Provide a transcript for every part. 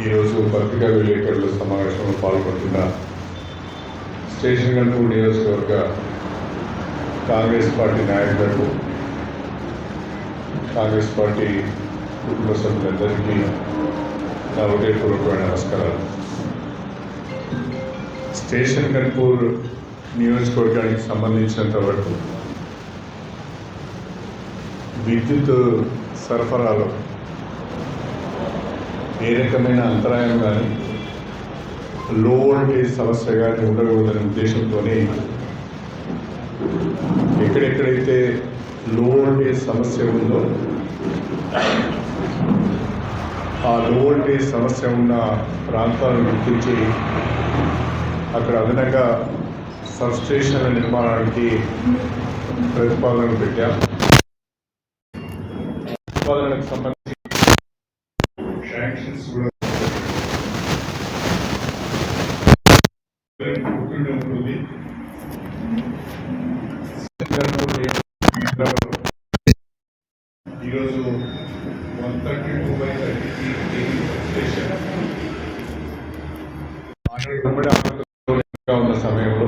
ఈరోజు పత్రికా విలేకరుల సమావేశంలో పాల్గొంటున్న స్టేషన్ గన్పూర్ నియోజకవర్గ కాంగ్రెస్ పార్టీ నాయకులకు కాంగ్రెస్ పార్టీ కుటుంబ సభ్యులందరికీ నా హృదయపూర్వకమైన నమస్కారాలు. స్టేషన్ కన్పూర్ నియోజకవర్గానికి సంబంధించినంత వరకు విద్యుత్ సరఫరాలో ఏ రకమైన అంతరాయం కానీ లో వోల్టేజ్ సమస్య కానీ ఉండకూడదనే ఉద్దేశంతోనే ఎక్కడెక్కడైతే లో వోల్టేజ్ సమస్య ఉందో ఆ లో వోల్టేజ్ సమస్య ఉన్న ప్రాంతాలను గుర్తించి అక్కడ అదనంగా సబ్స్టేషన్ల నిర్మాణానికి ప్రతిపాదనలు పెట్టాం. ప్రతిపాదనకు సంబంధించి యాక్షన్స్ కూడా ఉంటుంది ఈరోజు one thirty two by thirty station ఉన్న సమయంలో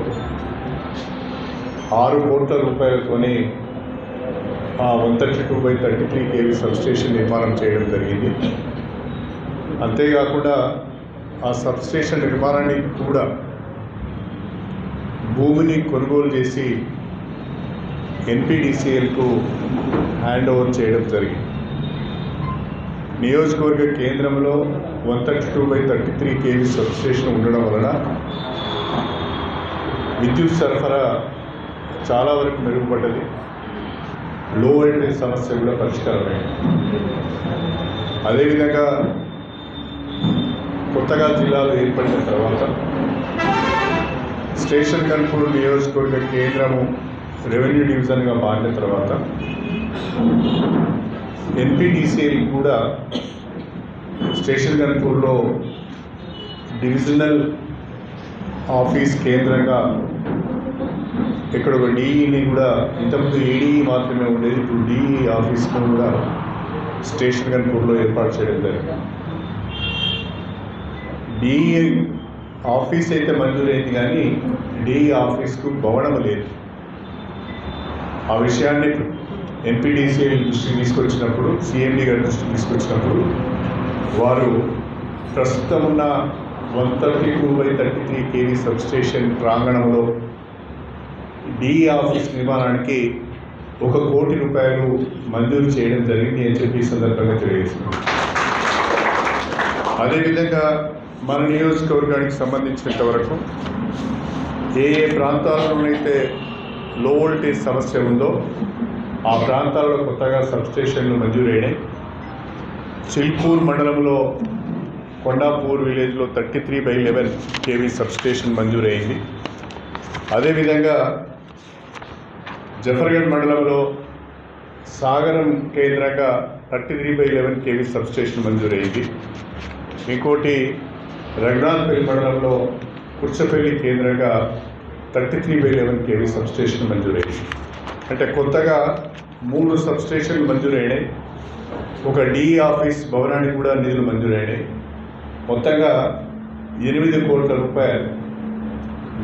ఆరు కోట్ల రూపాయలతోని ఆ one thirty two by thirty three KV substation నిర్మాణం చేయడం జరిగింది. అంతేకాకుండా ఆ సబ్స్టేషన్ నిర్మాణానికి కూడా భూమిని కొనుగోలు చేసి ఎన్పిడిసిఎల్కు హ్యాండ్ ఓవర్ చేయడం జరిగింది. నియోజకవర్గ కేంద్రంలో one thirty two by thirty three KG substation ఉండడం వలన విద్యుత్ సరఫరా చాలా వరకు మెరుగుపడ్డది. లో వోల్టేజ్ సమస్య కూడా పరిష్కారమైంది. అదేవిధంగా కొత్తగా జిల్లాలో ఏర్పడిన తర్వాత స్టేషన్ కనుపూరు నియోజకవర్గ కేంద్రము రెవెన్యూ డివిజన్గా మారిన తర్వాత ఎన్పిడిసిఎల్ కూడా స్టేషన్ కన్పూర్లో డివిజనల్ ఆఫీస్ కేంద్రంగా ఇక్కడ ఒక డిఈని కూడా ఇంతకుముందు ఏడీఈ మాత్రమే ఉండేది ఇప్పుడు డిఈ ఆఫీస్ను కూడా స్టేషన్ కనుపూర్లో ఏర్పాటు చేయడం జరిగింది. డిఈ ఆఫీస్ అయితే మంజూరైంది కానీ డిఈ ఆఫీస్కు భవనం లేదు. ఆ విషయాన్ని ఎంపీడీసీఎల్ దృష్టికి తీసుకొచ్చినప్పుడు సిఎండి గారి దృష్టికి తీసుకొచ్చినప్పుడు వారు ప్రస్తుతం ఉన్న one thirty two by thirty three KV substation ప్రాంగణంలో డిఈ ఆఫీస్ నిర్మాణానికి ఒక కోటి రూపాయలు మంజూరు చేయడం జరిగింది అని చెప్పి సందర్భంగా తెలియజేసింది అదేవిధంగా మన నియోజకవర్గానికి సంబంధించినంత వరకు ఏ ఏ ప్రాంతాల్లోనైతే లో వోల్టేజ్ సమస్య ఉందో ఆ ప్రాంతాల్లో కొత్తగా సబ్స్టేషన్లు మంజూరైనాయి. చిల్పూర్ మండలంలో కొండాపూర్ విలేజ్లో thirty three by eleven KV substation మంజూరైంది. అదేవిధంగా జఫర్గఢ్ మండలంలో సాగరం కేంద్రంగా thirty three by eleven KV substation మంజూరైంది. ఇంకోటి రఘునాథ్పల్లి మండలంలో కుర్చపల్లి కేంద్రంగా thirty three by eleven KV substation మంజూరైంది అంటే కొత్తగా మూడు సబ్స్టేషన్లు మంజూరైనాయి. ఒక డిఈ ఆఫీస్ భవనానికి కూడా నిధులు మంజూరైనాయి. మొత్తంగా ఎనిమిది కోట్ల రూపాయలు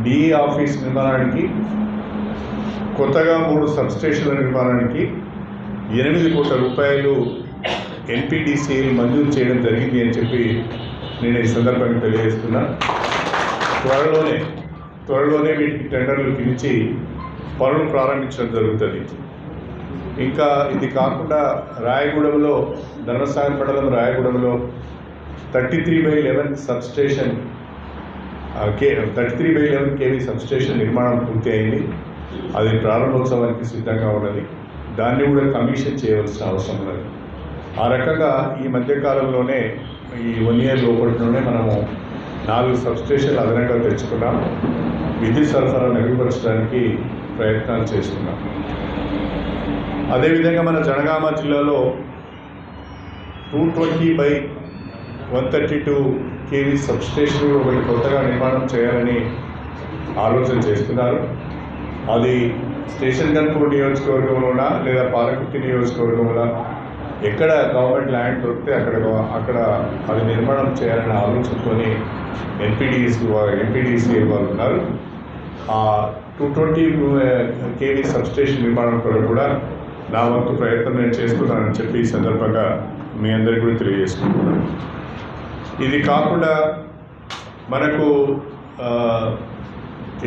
డిఈ ఆఫీస్ నిర్మాణానికి కొత్తగా మూడు సబ్స్టేషన్ల నిర్మాణానికి ఎనిమిది కోట్ల రూపాయలు ఎన్పిడిసిఎల్ మంజూరు చేయడం జరిగింది అని చెప్పి నేను ఈ సందర్భంగా తెలియజేస్తున్నా. త్వరలోనే త్వరలోనే వీటికి టెండర్లు పిలిచి పనులు ప్రారంభించడం జరుగుతుంది. ఇంకా ఇది కాకుండా రాయగూడెంలో ధర్మసాగర్ మండలం రాయగూడెంలో thirty three by eleven substation K thirty three by eleven KV substation నిర్మాణం పూర్తి అయింది. అది ప్రారంభోత్సవానికి సిద్ధంగా ఉన్నది. దాన్ని కూడా కమిషన్ చేయవలసిన అవసరం ఉన్నది. ఆ రకంగా ఈ మధ్యకాలంలోనే ఈ వన్ ఇయర్ లోపలిలోనే మనము నాలుగు సబ్స్టేషన్లు అదనంగా తెచ్చుకున్నాం. విద్యుత్ సరఫరా మెరుగుపరచడానికి ప్రయత్నాలు చేస్తున్నాం. అదేవిధంగా మన జనగామ జిల్లాలో two twenty by one thirty two KV substation ఒకటి కొత్తగా నిర్మాణం చేయాలని ఆలోచన చేస్తున్నారు. అది స్టేషన్ కన్పూర్ నియోజకవర్గంలోనా లేదా పాలకుర్తి నియోజకవర్గంలో ఎక్కడ గవర్నమెంట్ ల్యాండ్ దొరికితే అక్కడ అక్కడ అది నిర్మాణం చేయాలని ఆలోచించుకొని ఎన్పిడిసి ఎన్పిడిసి వాళ్ళు ఉన్నారు. ఆ టూ ట్వంటీ కేవీ సబ్స్టేషన్ నిర్మాణం కొరకు కూడా నా వంతు ప్రయత్నం నేను చేస్తున్నానని చెప్పి ఈ సందర్భంగా మీ అందరికీ కూడా తెలియజేసుకుంటున్నాను. ఇది కాకుండా మనకు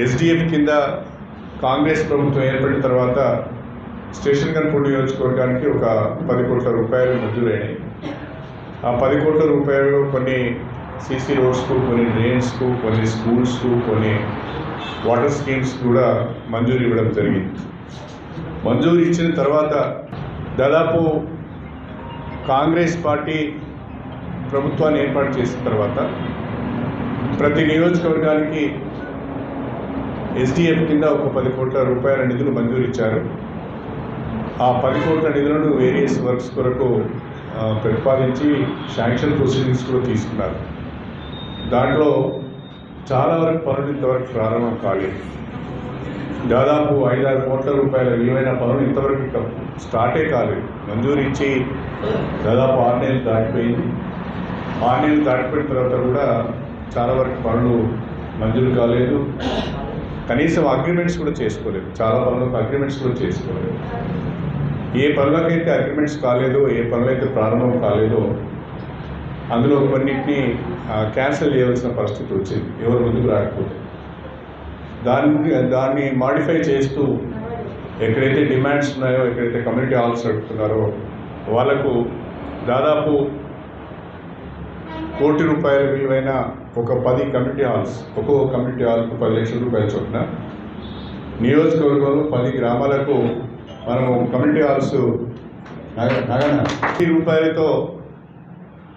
ఎస్డిఎఫ్ కింద కాంగ్రెస్ ప్రభుత్వం ఏర్పడిన తర్వాత స్టేషన్ కన్పూర్ నియోజకవర్గానికి ఒక పది కోట్ల రూపాయలు మంజూరైనాయి. ఆ పది కోట్ల రూపాయలు కొన్ని సీసీ రోడ్స్కు కొన్ని డ్రైన్స్కు కొన్ని స్కూల్స్కు కొన్ని వాటర్ స్కీమ్స్ కూడా మంజూరు ఇవ్వడం జరిగింది. మంజూరు ఇచ్చిన తర్వాత దాదాపు కాంగ్రెస్ పార్టీ ప్రభుత్వాన్ని ఏర్పాటు చేసిన తర్వాత ప్రతి నియోజకవర్గానికి ఎస్డిఎఫ్ కింద ఒక పది కోట్ల రూపాయల నిధులు మంజూరు ఇచ్చారు. ఆ పది కోట్ల నిధులను వేరియస్ వర్క్స్ కొరకు ప్రతిపాదించి శాంక్షన్ ప్రొసీడింగ్స్ కూడా తీసుకున్నారు. దాంట్లో చాలా వరకు పనులు ఇంతవరకు ప్రారంభం కాలేదు. దాదాపు ఐదారు కోట్ల రూపాయల విలువైన పనులు ఇంతవరకు స్టార్టే కాలేదు. మంజూరు ఇచ్చి దాదాపు ఆరు నెలలు దాటిపోయింది. ఆరు నెలలు దాటిపోయిన తర్వాత కూడా చాలా వరకు పనులు మంజూరు కాలేదు. కనీసం అగ్రిమెంట్స్ కూడా చేసుకోలేదు. చాలా పనులకు అగ్రిమెంట్స్ కూడా చేసుకోలేదు. ఏ పనులకైతే అగ్రిమెంట్స్ కాలేదో ఏ పనులైతే ప్రారంభం కాలేదో అందులో కొన్నిటిని క్యాన్సిల్ చేయవలసిన పరిస్థితి వచ్చింది. ఎవరు ముందుకు రాకపోతే. దాన్ని దాన్ని మాడిఫై చేస్తూ ఎక్కడైతే డిమాండ్స్ ఉన్నాయో ఎక్కడైతే కమ్యూనిటీ హాల్స్ నడుపుతున్నారో వాళ్ళకు దాదాపు కోటి రూపాయల విలువైన ఒక పది కమ్యూనిటీ హాల్స్ ఒక్కొక్క కమ్యూనిటీ హాల్కు పది లక్షల రూపాయల చొప్పున నియోజకవర్గంలో పది గ్రామాలకు మనము కమ్యూనిటీ హాల్స్ నగ- నగన ఈ రూపాయలతో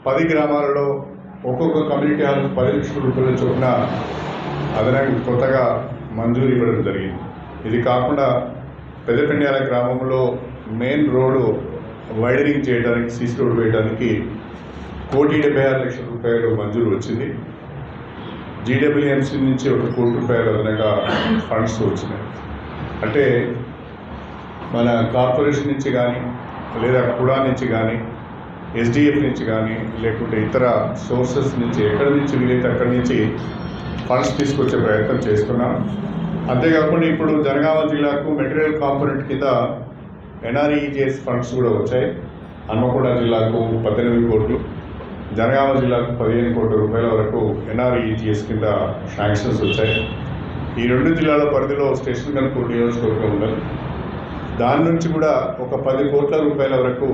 పది గ్రామాలలో ఒక్కొక్క కమ్యూనిటీ హాల్ పది లక్షల రూపాయల చొప్పున అదనంగా కొత్తగా మంజూరు ఇవ్వడం జరిగింది. ఇది కాకుండా పెద్దపెండ్యాల గ్రామంలో మెయిన్ రోడ్డు వైడరింగ్ చేయడానికి సీసీ రోడ్ వేయడానికి కోటి డెబ్బై ఆరు లక్షల రూపాయలు మంజూరు వచ్చింది. జీడబ్ల్యూఎంసీ నుంచి ఒక కోటి రూపాయలు అదనంగా ఫండ్స్ వచ్చినాయి. అంటే మన కార్పొరేషన్ నుంచి కానీ లేదా కుడా నుంచి కానీ ఎస్డిఎఫ్ నుంచి కానీ లేకుంటే ఇతర సోర్సెస్ నుంచి ఎక్కడి నుంచి వీలైతే అక్కడి నుంచి ఫండ్స్ తీసుకొచ్చే ప్రయత్నం చేస్తున్నాం. అంతేకాకుండా ఇప్పుడు జనగామ జిల్లాకు మెటీరియల్ కాంపోనెంట్ కింద ఎన్ఆర్ఈజిఎస్ ఫండ్స్ కూడా వచ్చాయి. హన్మకొండ జిల్లాకు పద్దెనిమిది కోట్లు జనగామ జిల్లాకు పదిహేను కోట్ల రూపాయల వరకు ఎన్ఆర్ఈజిఎస్ కింద శాంక్షన్స్ వచ్చాయి. ఈ రెండు జిల్లాల పరిధిలో స్టేషన్ కనుక నియోజకవర్గం ఉండాలి దాని నుంచి కూడా ఒక పది కోట్ల రూపాయల వరకు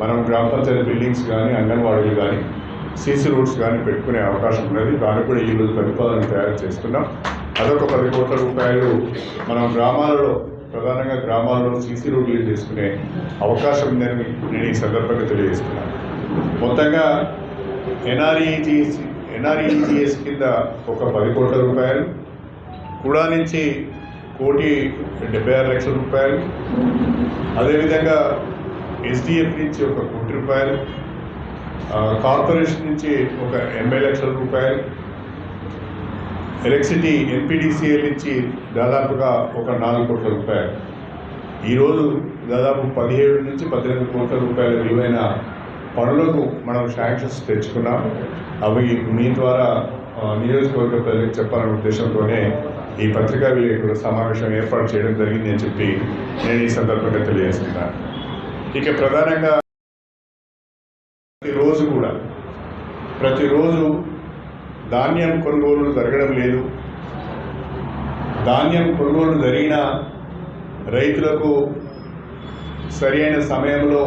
మనం గ్రామ పంచాయతీ బిల్డింగ్స్ కానీ అంగన్వాడీలు కానీ సీసీ రోడ్స్ కానీ పెట్టుకునే అవకాశం ఉన్నది. దానికి కూడా ఈరోజు ప్రతిపాదన తయారు చేస్తున్నాం. అదొక పది కోట్ల రూపాయలు మనం గ్రామాలలో ప్రధానంగా గ్రామాలలో సీసీ రోడ్లు చేసుకునే అవకాశం ఉందని నేను ఈ సందర్భంగా తెలియజేస్తున్నాను. మొత్తంగా ఎన్ఆర్ఈజీఎస్ ఎన్ఆర్ఈజీఎస్ కింద ఒక పది కోట్ల రూపాయలు కూడా నుంచి కోటి డెబ్బై ఆరు లక్షల రూపాయలు. అదేవిధంగా ఎస్డిఎఫ్ నుంచి ఒక కోటి రూపాయలు. కార్పొరేషన్ నుంచి ఒక ఎనభై లక్షల రూపాయలు. ఎలక్ట్రిసిటీ ఎన్పిడిసిఎల్ నుంచి దాదాపుగా ఒక నాలుగు కోట్ల రూపాయలు. ఈరోజు దాదాపు పదిహేడు నుంచి పద్దెనిమిది కోట్ల రూపాయల విలువైన పనులకు మనం శాంక్షన్స్ తెచ్చుకున్నాం. అవి మీ ద్వారా నియోజకవర్గ ప్రజలకు చెప్పాలనే ఉద్దేశంతోనే ఈ పత్రికా విలేకరుల సమావేశం ఏర్పాటు చేయడం జరిగింది అని చెప్పి నేను ఈ సందర్భంగా తెలియజేస్తున్నాను. ఇక ప్రధానంగా ప్రతిరోజు కూడా ప్రతిరోజు ధాన్యం కొనుగోలు జరగడం లేదు. ధాన్యం కొనుగోలు జరిగిన రైతులకు సరి అయిన సమయంలో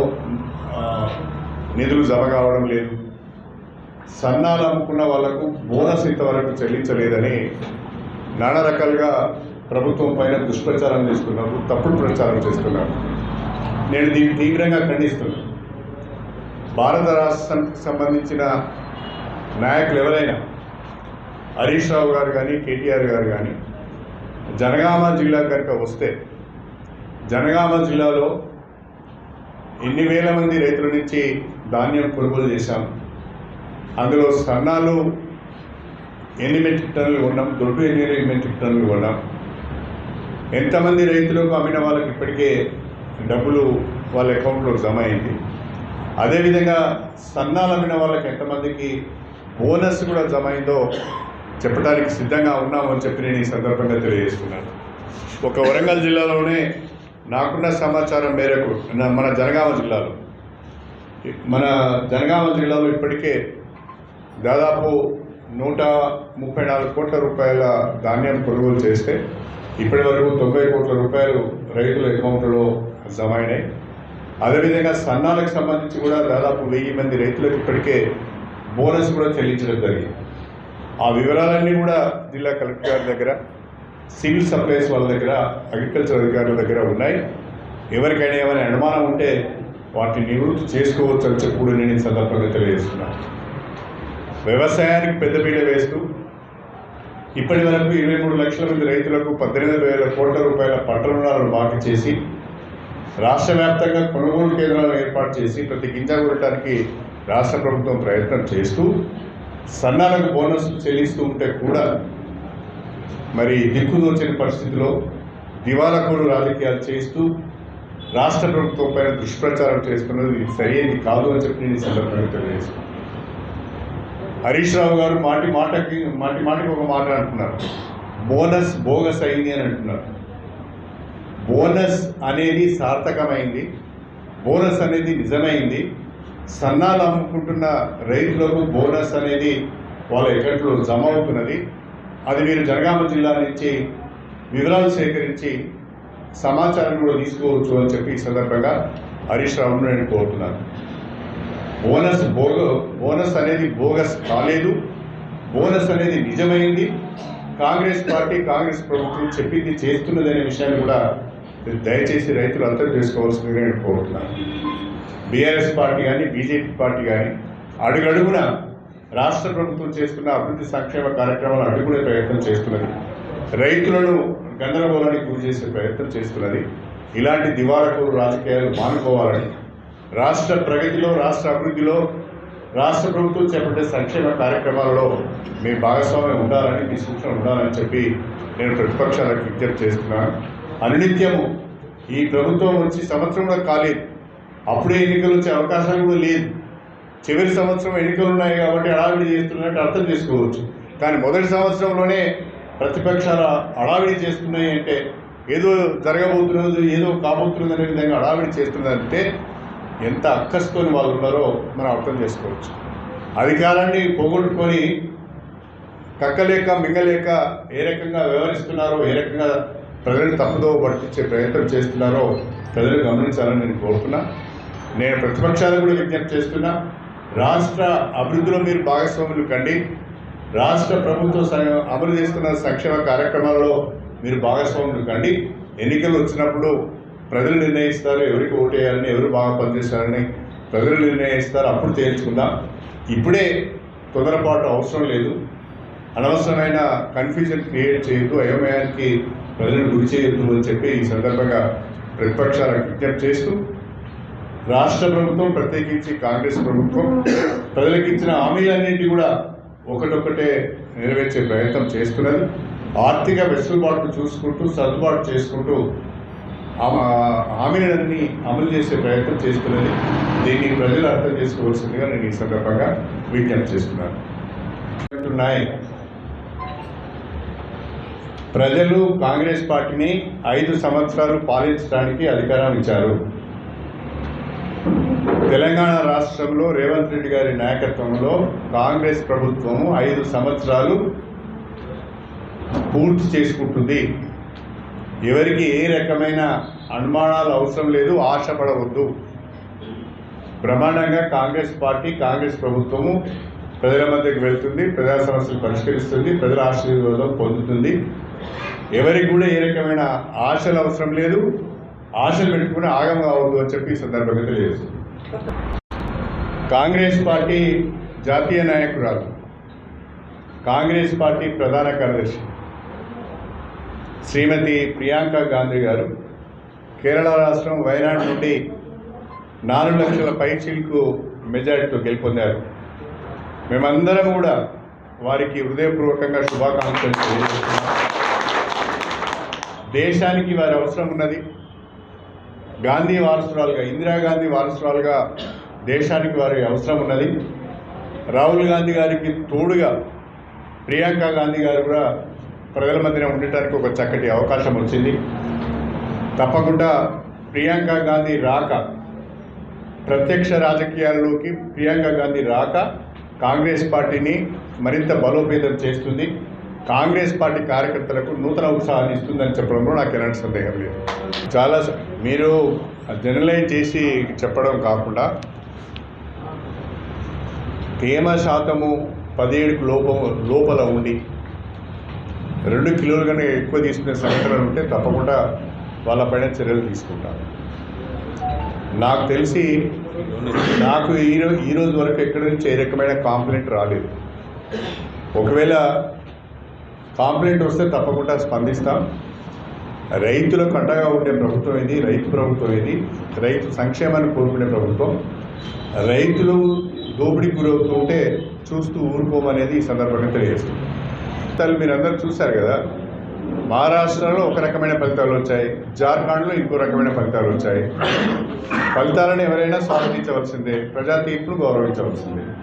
నిధులు జమ కావడం లేదు. సన్నాలు అమ్ముకున్న వాళ్ళకు బోనస్ ఇంతవరకు చెల్లించలేదని నానా రకాలుగా ప్రభుత్వం పైన దుష్ప్రచారం చేస్తున్నారు తప్పుడు ప్రచారం చేస్తున్నారు. నేను దీన్ని తీవ్రంగా ఖండిస్తున్నాను. భారత రాష్ట్రానికి సంబంధించిన నాయకులు ఎవరైనా హరీష్ రావు గారు కానీ కేటీఆర్ గారు కానీ జనగామ జిల్లా కనుక వస్తే జనగామ జిల్లాలో ఎన్ని వేల మంది రైతుల నుంచి ధాన్యం కొనుగోలు చేశాం? అందులో సన్నాలు ఎన్ని మెట్రిక్ టన్నులు కొన్నాం? దొడ్డు ఎన్ని మెట్రిక్ టన్నులు కొన్నాం? ఎంతమంది రైతులకు అమ్మిన వాళ్ళకి ఇప్పటికే డబ్బులు వాళ్ళ అకౌంట్లో జమ అయింది? అదేవిధంగా సన్నాలు అమ్మిన వాళ్ళకి ఎంతమందికి బోనస్ కూడా జమ అయిందో చెప్పడానికి సిద్ధంగా ఉన్నామని చెప్పి నేను ఈ సందర్భంగా తెలియజేస్తున్నాను. ఒక వరంగల్ జిల్లాలోనే నాకున్న సమాచారం మేరకు మన జనగామ జిల్లాలో మన జనగామ జిల్లాలో ఇప్పటికే దాదాపు నూట ముప్పై నాలుగు కోట్ల రూపాయల ధాన్యం కొనుగోలు చేస్తే ఇప్పటి వరకు తొంభై కోట్ల రూపాయలు రైతుల అకౌంట్లో జమ అయినాయి అదేవిధంగా సన్నాలకు సంబంధించి కూడా దాదాపు వెయ్యి మంది రైతులకు ఇప్పటికే బోనస్ కూడా చెల్లించడం జరిగింది. ఆ వివరాలన్నీ కూడా జిల్లా కలెక్టర్ గారి దగ్గర సివిల్ సప్లైస్ వాళ్ళ దగ్గర అగ్రికల్చర్ అధికారుల దగ్గర ఉన్నాయి. ఎవరికైనా ఏమైనా అనుమానం ఉంటే వాటిని నివృత్తి చేసుకోవచ్చు అని చెప్పి కూడా నేను సందర్భంగా తెలియజేస్తున్నాను. వ్యవసాయానికి పెద్దపీట వేస్తూ ఇప్పటి వరకు ఇరవై మూడు లక్షల మంది రైతులకు పద్దెనిమిది వేల కోట్ల రూపాయల పంట రుణాలను బాకీ చేసి రాష్ట్ర వ్యాప్తంగా కొనుగోలు కేంద్రాలను ఏర్పాటు చేసి ప్రతి గింజ కొనడానికి రాష్ట్ర ప్రభుత్వం ప్రయత్నం చేస్తూ సన్నాలకు బోనస్ చెల్లిస్తూ ఉంటే కూడా మరి దిక్కుదోచిన పరిస్థితిలో దివాలకోడు రాజకీయాలు చేస్తూ రాష్ట్ర ప్రభుత్వం పైన దుష్ప్రచారం చేసుకున్నది సరైనది కాదు అని చెప్పి నేను సందర్భంగా తెలియజేస్తున్నాను. హరీష్ రావు గారు మాటి మాటకి మాటి మాటకి ఒక మాట అంటున్నారు. బోనస్ బోగస్ అయింది అని అంటున్నారు. బోనస్ అనేది సార్థకమైంది. బోనస్ అనేది నిజమైంది. సన్నాలు అమ్ముకుంటున్న రైతులకు బోనస్ అనేది వాళ్ళ ఎకట్లో జమ అవుతున్నది. అది మీరు జనగామ జిల్లా నుంచి వివరాలు సేకరించి సమాచారం కూడా తీసుకోవచ్చు అని చెప్పి ఈ సందర్భంగా హరీష్ రావును నేను కోరుతున్నాను. బోనస్ బోగ బోనస్ అనేది బోగస్ కాలేదు. బోనస్ అనేది నిజమైంది. కాంగ్రెస్ పార్టీ కాంగ్రెస్ ప్రభుత్వం చెప్పింది చేస్తున్నదనే విషయాన్ని కూడా దయచేసి రైతులు అర్థం చేసుకోవాల్సిందిగా నేను కోరుతున్నాను. బీఆర్ఎస్ పార్టీ కానీ బీజేపీ పార్టీ కానీ అడుగడుగున రాష్ట్ర ప్రభుత్వం చేస్తున్న అభివృద్ధి సంక్షేమ కార్యక్రమాలు అడుగునే ప్రయత్నం చేస్తున్నది. రైతులను గందరగోళానికి గురి చేసే ప్రయత్నం చేస్తున్నది. ఇలాంటి దివాళకోరు రాజకీయాలు మానుకోవాలని రాష్ట్ర ప్రగతిలో రాష్ట్ర అభివృద్ధిలో రాష్ట్ర ప్రభుత్వం చేపట్టే సంక్షేమ కార్యక్రమాలలో మీ భాగస్వామ్యం ఉండాలని మీ సూచన ఉండాలని చెప్పి నేను ప్రతిపక్షాలకు విజ్ఞప్తి చేస్తున్నాను అనునిత్యము ఈ ప్రభుత్వం వచ్చి సంవత్సరం కూడా కాలేదు. అప్పుడే ఎన్నికలు వచ్చే అవకాశాలు కూడా లేదు. చివరి సంవత్సరం ఎన్నికలు ఉన్నాయి కాబట్టి అడావిడి చేస్తున్నట్టు అర్థం చేసుకోవచ్చు. కానీ మొదటి సంవత్సరంలోనే ప్రతిపక్షాల హడావిడి చేస్తున్నాయి అంటే ఏదో జరగబోతున్నది ఏదో కాబోతున్నది అనే విధంగా అడావిడి చేస్తున్నదంటే ఎంత అక్కస్తోని వాళ్ళు ఉన్నారో మనం అర్థం చేసుకోవచ్చు. అధికారాన్ని పోగొట్టుకొని కక్కలేక మింగలేక ఏ రకంగా వ్యవహరిస్తున్నారో ఏ రకంగా ప్రజలను తప్పుదో పట్టించే ప్రయత్నం చేస్తున్నారో ప్రజలు గమనించాలని నేను కోరుతున్నా. నేను ప్రతిపక్షాలు కూడా విజ్ఞప్తి చేస్తున్నా. రాష్ట్ర అభివృద్ధిలో మీరు భాగస్వాములు కండి. రాష్ట్ర ప్రభుత్వం అమలు చేస్తున్న సంక్షేమ కార్యక్రమాలలో మీరు భాగస్వాములు కండి. ఎన్నికలు వచ్చినప్పుడు ప్రజలు నిర్ణయిస్తారు ఎవరికి ఓటేయాలని ఎవరు బాగా పనిచేస్తారని ప్రజలు నిర్ణయిస్తారు అప్పుడు తేల్చుకుందాం. ఇప్పుడే తొందరపాటు అవసరం లేదు. అనవసరమైన కన్ఫ్యూజన్ క్రియేట్ చేయొద్దు అయోమయానికి ప్రజలను గురి చేయొద్దు అని చెప్పి ఈ సందర్భంగా ప్రతిపక్షాలకు విజ్ఞప్తి చేస్తూ రాష్ట్ర ప్రభుత్వం ప్రత్యేకించి కాంగ్రెస్ ప్రభుత్వం ప్రజలకు ఇచ్చిన హామీలన్నింటినీ కూడా ఒకటొకటే నెరవేర్చే ప్రయత్నం చేస్తున్నది. ఆర్థిక వెసులుబాటు చూసుకుంటూ సర్దుబాటు చేసుకుంటూ హామీలన్నీ అమలు చేసే ప్రయత్నం చేస్తున్నది. దీన్ని ప్రజలు అర్థం చేసుకోవాల్సిందిగా నేను ఈ సందర్భంగా విజ్ఞప్తి చేస్తున్నాను. ఉన్నాయి ప్రజలు కాంగ్రెస్ పార్టీని ఐదు సంవత్సరాలు పాలించడానికి అధికారం ఇచ్చారు. తెలంగాణ రాష్ట్రంలో రేవంత్ రెడ్డి గారి నాయకత్వంలో కాంగ్రెస్ ప్రభుత్వము ఐదు సంవత్సరాలు పూర్తి చేసుకుంటుంది. ఎవరికి ఏ రకమైన అనుమానాలు అవసరం లేదు ఆశపడవద్దు. బ్రహ్మాండంగా కాంగ్రెస్ పార్టీ కాంగ్రెస్ ప్రభుత్వము ప్రజల మధ్యకు వెళ్తుంది ప్రజా సమస్యలు పరిష్కరిస్తుంది ప్రజల ఆశీర్వాదం పొందుతుంది. ఎవరికి కూడా ఏ రకమైన ఆశలు అవసరం లేదు ఆశలు పెట్టుకుని ఆగం కావద్దు అని చెప్పి ఈ సందర్భంగా తెలియజేస్తుంది కాంగ్రెస్ పార్టీ జాతీయ నాయకురాలు కాంగ్రెస్ పార్టీ ప్రధాన కార్యదర్శి. శ్రీమతి ప్రియాంక గాంధీ గారు కేరళ రాష్ట్రం వయనాడ్ నుండి నాలుగు లక్షల పైచీలకు మెజారిటీతో గెలుపొందారు. మేమందరం కూడా వారికి హృదయపూర్వకంగా శుభాకాంక్షలు తెలియజేస్తున్నాం. దేశానికి వారి అవసరం ఉన్నది. గాంధీ వారసురాలుగా ఇందిరాగాంధీ వారసురాలుగా దేశానికి వారి అవసరం ఉన్నది. రాహుల్ గాంధీ గారికి తోడుగా ప్రియాంక గాంధీ గారు కూడా ప్రజల మధ్యన ఉండటానికి ఒక చక్కటి అవకాశం వచ్చింది. తప్పకుండా ప్రియాంక గాంధీ రాక ప్రత్యక్ష రాజకీయాల్లోకి ప్రియాంక గాంధీ రాక కాంగ్రెస్ పార్టీని మరింత బలోపేతం చేస్తుంది. కాంగ్రెస్ పార్టీ కార్యకర్తలకు నూతన ఉత్సాహాన్ని ఇస్తుందని చెప్పడంలో నాకు ఎలాంటి సందేహం లేదు. చాలా మీరు జనరలైజ్ చేసి చెప్పడం కాకుండా తేమ శాతము పదిహేడుకు లోపం లోపల ఉండి రెండు కిలోలు కన్నా ఎక్కువ తీసుకునే సంఘటనలు ఉంటే తప్పకుండా వాళ్ళపైన చర్యలు తీసుకుంటాను నాకు తెలిసి నాకు ఈ రోజు వరకు ఎక్కడి నుంచి ఏ రకమైన కాంప్లైంట్ రాలేదు. ఒకవేళ కాంప్లైంట్ వస్తే తప్పకుండా స్పందిస్తాం. రైతులకు అండగా ఉండే ప్రభుత్వం ఇది రైతు ప్రభుత్వం ఇది రైతు సంక్షేమాన్ని కోరుకునే ప్రభుత్వం. రైతులు దోపిడీకి గురవుతుంటే చూస్తూ ఊరుకోమనేది ఈ సందర్భంగా తెలియజేస్తుంది ఫలితాలు మీరు అందరూ చూశారు కదా? మహారాష్ట్రలో ఒక రకమైన ఫలితాలు వచ్చాయి. జార్ఖండ్లో ఇంకో రకమైన ఫలితాలు వచ్చాయి. ఫలితాలను ఎవరైనా స్వాగతించవలసిందే. ప్రజా తీర్పును గౌరవించవలసిందే.